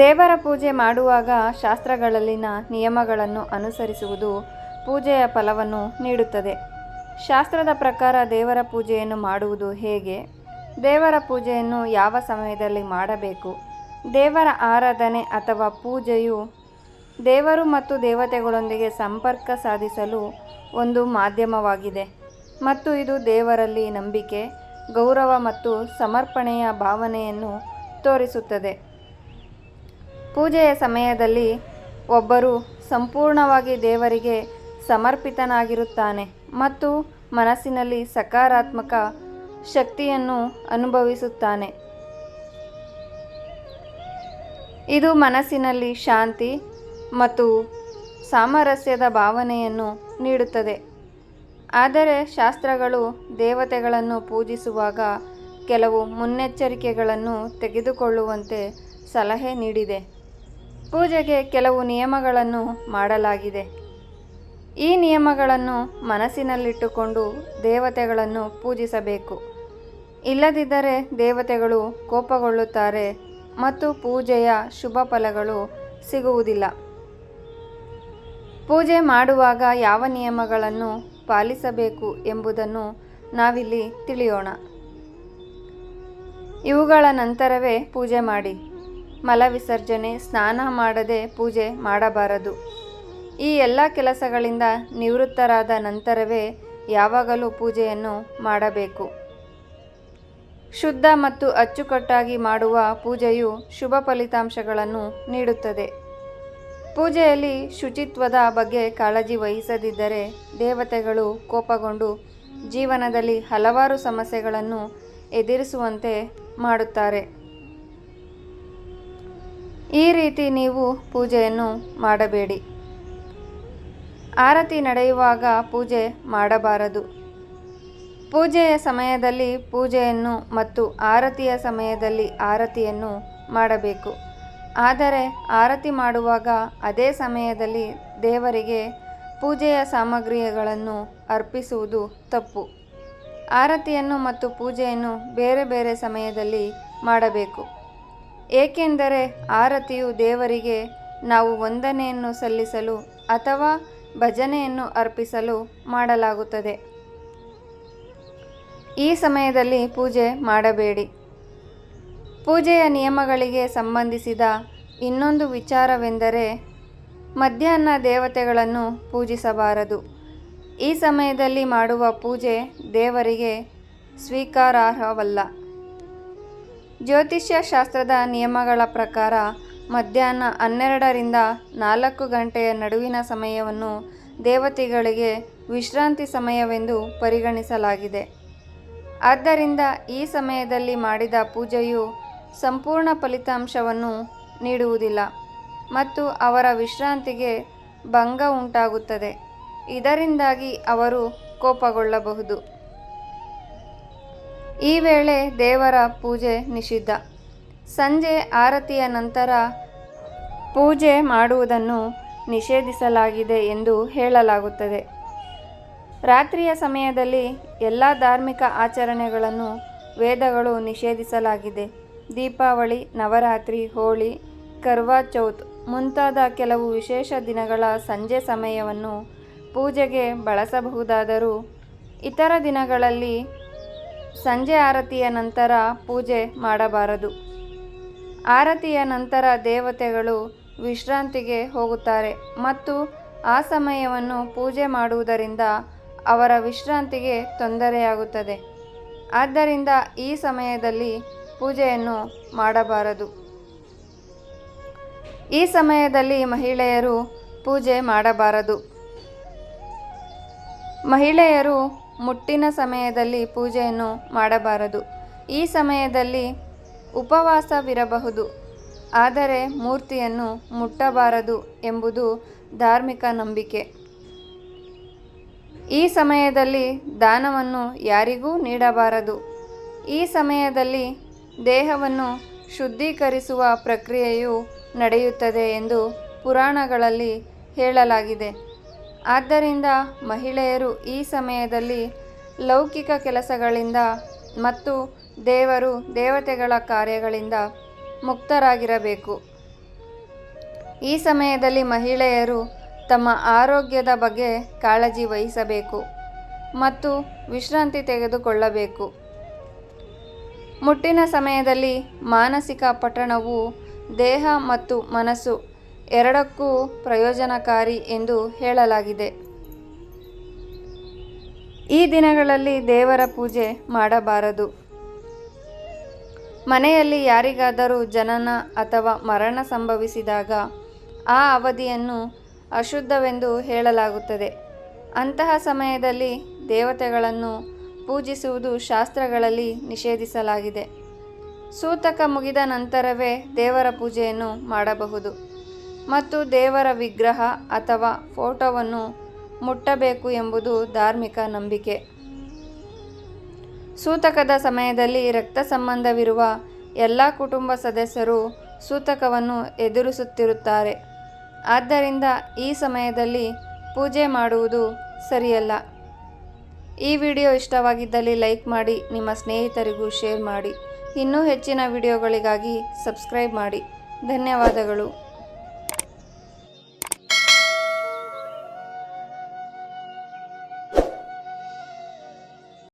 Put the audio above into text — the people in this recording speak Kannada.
ದೇವರ ಪೂಜೆ ಮಾಡುವಾಗ ಶಾಸ್ತ್ರಗಳಲ್ಲಿನ ನಿಯಮಗಳನ್ನು ಅನುಸರಿಸುವುದು ಪೂಜೆಯ ಫಲವನ್ನು ನೀಡುತ್ತದೆ. ಶಾಸ್ತ್ರದ ಪ್ರಕಾರ ದೇವರ ಪೂಜೆಯನ್ನು ಮಾಡುವುದು ಹೇಗೆ? ದೇವರ ಪೂಜೆಯನ್ನು ಯಾವ ಸಮಯದಲ್ಲಿ ಮಾಡಬೇಕು? ದೇವರ ಆರಾಧನೆ ಅಥವಾ ಪೂಜೆಯು ದೇವರು ಮತ್ತು ದೇವತೆಗಳೊಂದಿಗೆ ಸಂಪರ್ಕ ಸಾಧಿಸಲು ಒಂದು ಮಾಧ್ಯಮವಾಗಿದೆ ಮತ್ತು ಇದು ದೇವರಲ್ಲಿ ನಂಬಿಕೆ, ಗೌರವ ಮತ್ತು ಸಮರ್ಪಣೆಯ ಭಾವನೆಯನ್ನು ತೋರಿಸುತ್ತದೆ. ಪೂಜೆಯ ಸಮಯದಲ್ಲಿ ಒಬ್ಬರು ಸಂಪೂರ್ಣವಾಗಿ ದೇವರಿಗೆ ಸಮರ್ಪಿತನಾಗಿರುತ್ತಾನೆ ಮತ್ತು ಮನಸ್ಸಿನಲ್ಲಿ ಸಕಾರಾತ್ಮಕ ಶಕ್ತಿಯನ್ನು ಅನುಭವಿಸುತ್ತಾನೆ. ಇದು ಮನಸ್ಸಿನಲ್ಲಿ ಶಾಂತಿ ಮತ್ತು ಸಾಮರಸ್ಯದ ಭಾವನೆಯನ್ನು ನೀಡುತ್ತದೆ. ಆದರೆ ಶಾಸ್ತ್ರಗಳು ದೇವತೆಗಳನ್ನು ಪೂಜಿಸುವಾಗ ಕೆಲವು ಮುನ್ನೆಚ್ಚರಿಕೆಗಳನ್ನು ತೆಗೆದುಕೊಳ್ಳುವಂತೆ ಸಲಹೆ ನೀಡಿದೆ. ಪೂಜೆಗೆ ಕೆಲವು ನಿಯಮಗಳನ್ನು ಮಾಡಲಾಗಿದೆ. ಈ ನಿಯಮಗಳನ್ನು ಮನಸ್ಸಿನಲ್ಲಿಟ್ಟುಕೊಂಡು ದೇವತೆಗಳನ್ನು ಪೂಜಿಸಬೇಕು. ಇಲ್ಲದಿದ್ದರೆ ದೇವತೆಗಳು ಕೋಪಗೊಳ್ಳುತ್ತಾರೆ ಮತ್ತು ಪೂಜೆಯ ಶುಭ ಫಲಗಳು ಸಿಗುವುದಿಲ್ಲ. ಪೂಜೆ ಮಾಡುವಾಗ ಯಾವ ನಿಯಮಗಳನ್ನು ಪಾಲಿಸಬೇಕು ಎಂಬುದನ್ನು ನಾವಿಲ್ಲಿ ತಿಳಿಯೋಣ. ಇವುಗಳ ನಂತರವೇ ಪೂಜೆ ಮಾಡಿ. ಮಲವಿಸರ್ಜನೆ ಸ್ನಾನ ಮಾಡದೆ ಪೂಜೆ ಮಾಡಬಾರದು. ಈ ಎಲ್ಲ ಕೆಲಸಗಳಿಂದ ನಿವೃತ್ತರಾದ ನಂತರವೇ ಯಾವಾಗಲೂ ಪೂಜೆಯನ್ನು ಮಾಡಬೇಕು. ಶುದ್ಧ ಮತ್ತು ಅಚ್ಚುಕಟ್ಟಾಗಿ ಮಾಡುವ ಪೂಜೆಯು ಶುಭ ಫಲಿತಾಂಶಗಳನ್ನು ನೀಡುತ್ತದೆ. ಪೂಜೆಯಲ್ಲಿ ಶುಚಿತ್ವದ ಬಗ್ಗೆ ಕಾಳಜಿ ವಹಿಸದಿದ್ದರೆ ದೇವತೆಗಳು ಕೋಪಗೊಂಡು ಜೀವನದಲ್ಲಿ ಹಲವಾರು ಸಮಸ್ಯೆಗಳನ್ನು ಎದುರಿಸುವಂತೆ ಮಾಡುತ್ತಾರೆ. ಈ ರೀತಿ ನೀವು ಪೂಜೆಯನ್ನು ಮಾಡಬೇಡಿ. ಆರತಿ ನಡೆಯುವಾಗ ಪೂಜೆ ಮಾಡಬಾರದು. ಪೂಜೆಯ ಸಮಯದಲ್ಲಿ ಪೂಜೆಯನ್ನು ಮತ್ತು ಆರತಿಯ ಸಮಯದಲ್ಲಿ ಆರತಿಯನ್ನು ಮಾಡಬೇಕು. ಆದರೆ ಆರತಿ ಮಾಡುವಾಗ ಅದೇ ಸಮಯದಲ್ಲಿ ದೇವರಿಗೆ ಪೂಜೆಯ ಸಾಮಗ್ರಿಗಳನ್ನು ಅರ್ಪಿಸುವುದು ತಪ್ಪು. ಆರತಿಯನ್ನು ಮತ್ತು ಪೂಜೆಯನ್ನು ಬೇರೆ ಬೇರೆ ಸಮಯದಲ್ಲಿ ಮಾಡಬೇಕು. ಏಕೆಂದರೆ ಆರತಿಯು ದೇವರಿಗೆ ನಾವು ವಂದನೆಯನ್ನು ಸಲ್ಲಿಸಲು ಅಥವಾ ಭಜನೆಯನ್ನು ಅರ್ಪಿಸಲು ಮಾಡಲಾಗುತ್ತದೆ. ಈ ಸಮಯದಲ್ಲಿ ಪೂಜೆ ಮಾಡಬೇಡಿ. ಪೂಜೆಯ ನಿಯಮಗಳಿಗೆ ಸಂಬಂಧಿಸಿದ ಇನ್ನೊಂದು ವಿಚಾರವೆಂದರೆ ಮಧ್ಯಾಹ್ನ ದೇವತೆಗಳನ್ನು ಪೂಜಿಸಬಾರದು. ಈ ಸಮಯದಲ್ಲಿ ಮಾಡುವ ಪೂಜೆ ದೇವರಿಗೆ ಸ್ವೀಕಾರಾರ್ಹವಲ್ಲ. ಜ್ಯೋತಿಷ್ಯ ಶಾಸ್ತ್ರದ ನಿಯಮಗಳ ಪ್ರಕಾರ ಮಧ್ಯಾಹ್ನ ಹನ್ನೆರಡರಿಂದ ನಾಲ್ಕು ಗಂಟೆಯ ನಡುವಿನ ಸಮಯವನ್ನು ದೇವತೆಗಳಿಗೆ ವಿಶ್ರಾಂತಿ ಸಮಯವೆಂದು ಪರಿಗಣಿಸಲಾಗಿದೆ. ಆದ್ದರಿಂದ ಈ ಸಮಯದಲ್ಲಿ ಮಾಡಿದ ಪೂಜೆಯು ಸಂಪೂರ್ಣ ಫಲಿತಾಂಶವನ್ನು ನೀಡುವುದಿಲ್ಲ ಮತ್ತು ಅವರ ವಿಶ್ರಾಂತಿಗೆ ಭಂಗ ಉಂಟಾಗುತ್ತದೆ. ಇದರಿಂದಾಗಿ ಅವರು ಕೋಪಗೊಳ್ಳಬಹುದು. ಈ ವೇಳೆ ದೇವರ ಪೂಜೆ ನಿಷಿದ್ಧ. ಸಂಜೆ ಆರತಿಯ ನಂತರ ಪೂಜೆ ಮಾಡುವುದನ್ನು ನಿಷೇಧಿಸಲಾಗಿದೆ ಎಂದು ಹೇಳಲಾಗುತ್ತದೆ. ರಾತ್ರಿಯ ಸಮಯದಲ್ಲಿ ಎಲ್ಲ ಧಾರ್ಮಿಕ ಆಚರಣೆಗಳನ್ನು ವೇದಗಳು ನಿಷೇಧಿಸಲಾಗಿದೆ. ದೀಪಾವಳಿ, ನವರಾತ್ರಿ, ಹೋಳಿ, ಕರ್ವಾ ಚೌತ್ ಮುಂತಾದ ಕೆಲವು ವಿಶೇಷ ದಿನಗಳ ಸಂಜೆ ಸಮಯವನ್ನು ಪೂಜೆಗೆ ಬಳಸಬಹುದಾದರೂ ಇತರ ದಿನಗಳಲ್ಲಿ ಸಂಜೆ ಆರತಿಯ ನಂತರ ಪೂಜೆ ಮಾಡಬಾರದು. ಆರತಿಯ ನಂತರ ದೇವತೆಗಳು ವಿಶ್ರಾಂತಿಗೆ ಹೋಗುತ್ತಾರೆ ಮತ್ತು ಆ ಸಮಯವನ್ನು ಪೂಜೆ ಮಾಡುವುದರಿಂದ ಅವರ ವಿಶ್ರಾಂತಿಗೆ ತೊಂದರೆಯಾಗುತ್ತದೆ. ಆದ್ದರಿಂದ ಈ ಸಮಯದಲ್ಲಿ ಪೂಜೆಯನ್ನು ಮಾಡಬಾರದು. ಈ ಸಮಯದಲ್ಲಿ ಮಹಿಳೆಯರು ಪೂಜೆ ಮಾಡಬಾರದು. ಮಹಿಳೆಯರು ಮುಟ್ಟಿನ ಸಮಯದಲ್ಲಿ ಪೂಜೆಯನ್ನು ಮಾಡಬಾರದು. ಈ ಸಮಯದಲ್ಲಿ ಉಪವಾಸವಿರಬಹುದು. ಆದರೆ ಮೂರ್ತಿಯನ್ನು ಮುಟ್ಟಬಾರದು ಎಂಬುದು ಧಾರ್ಮಿಕ ನಂಬಿಕೆ. ಈ ಸಮಯದಲ್ಲಿ ದಾನವನ್ನು ಯಾರಿಗೂ ನೀಡಬಾರದು. ಈ ಸಮಯದಲ್ಲಿ ದೇಹವನ್ನು ಶುದ್ಧೀಕರಿಸುವ ಪ್ರಕ್ರಿಯೆಯು ನಡೆಯುತ್ತದೆ ಎಂದು ಪುರಾಣಗಳಲ್ಲಿ ಹೇಳಲಾಗಿದೆ. ಆದ್ದರಿಂದ ಮಹಿಳೆಯರು ಈ ಸಮಯದಲ್ಲಿ ಲೌಕಿಕ ಕೆಲಸಗಳಿಂದ ಮತ್ತು ದೇವರು ದೇವತೆಗಳ ಕಾರ್ಯಗಳಿಂದ ಮುಕ್ತರಾಗಿರಬೇಕು. ಈ ಸಮಯದಲ್ಲಿ ಮಹಿಳೆಯರು ತಮ್ಮ ಆರೋಗ್ಯದ ಬಗ್ಗೆ ಕಾಳಜಿ ವಹಿಸಬೇಕು ಮತ್ತು ವಿಶ್ರಾಂತಿ ತೆಗೆದುಕೊಳ್ಳಬೇಕು. ಮುಟ್ಟಿನ ಸಮಯದಲ್ಲಿ ಮಾನಸಿಕ ಪಠಣವು ದೇಹ ಮತ್ತು ಮನಸ್ಸು ಎರಡಕ್ಕೂ ಪ್ರಯೋಜನಕಾರಿ ಎಂದು ಹೇಳಲಾಗಿದೆ. ಈ ದಿನಗಳಲ್ಲಿ ದೇವರ ಪೂಜೆ ಮಾಡಬಾರದು. ಮನೆಯಲ್ಲಿ ಯಾರಿಗಾದರೂ ಜನನ ಅಥವಾ ಮರಣ ಸಂಭವಿಸಿದಾಗ ಆ ಅವಧಿಯನ್ನು ಅಶುದ್ಧವೆಂದು ಹೇಳಲಾಗುತ್ತದೆ. ಅಂತಹ ಸಮಯದಲ್ಲಿ ದೇವತೆಗಳನ್ನು ಪೂಜಿಸುವುದು ಶಾಸ್ತ್ರಗಳಲ್ಲಿ ನಿಷೇಧಿಸಲಾಗಿದೆ. ಸೂತಕ ಮುಗಿದ ನಂತರವೇ ದೇವರ ಪೂಜೆಯನ್ನು ಮಾಡಬಹುದು. ಮತ್ತು ದೇವರ ವಿಗ್ರಹ ಅಥವಾ ಫೋಟೋವನ್ನು ಮುಟ್ಟಬೇಕು ಎಂಬುದು ಧಾರ್ಮಿಕ ನಂಬಿಕೆ. ಸೂತಕದ ಸಮಯದಲ್ಲಿ ರಕ್ತ ಸಂಬಂಧವಿರುವ ಎಲ್ಲ ಕುಟುಂಬ ಸದಸ್ಯರು ಸೂತಕವನ್ನು ಎದುರಿಸುತ್ತಿರುತ್ತಾರೆ. ಆದ್ದರಿಂದ ಈ ಸಮಯದಲ್ಲಿ ಪೂಜೆ ಮಾಡುವುದು ಸರಿಯಲ್ಲ. ಈ ವಿಡಿಯೋ ಇಷ್ಟವಾಗಿದ್ದಲ್ಲಿ ಲೈಕ್ ಮಾಡಿ, ನಿಮ್ಮ ಸ್ನೇಹಿತರಿಗೂ ಶೇರ್ ಮಾಡಿ. ಇನ್ನೂ ಹೆಚ್ಚಿನ ವಿಡಿಯೋಗಳಿಗಾಗಿ ಸಬ್ಸ್ಕ್ರೈಬ್ ಮಾಡಿ. ಧನ್ಯವಾದಗಳು.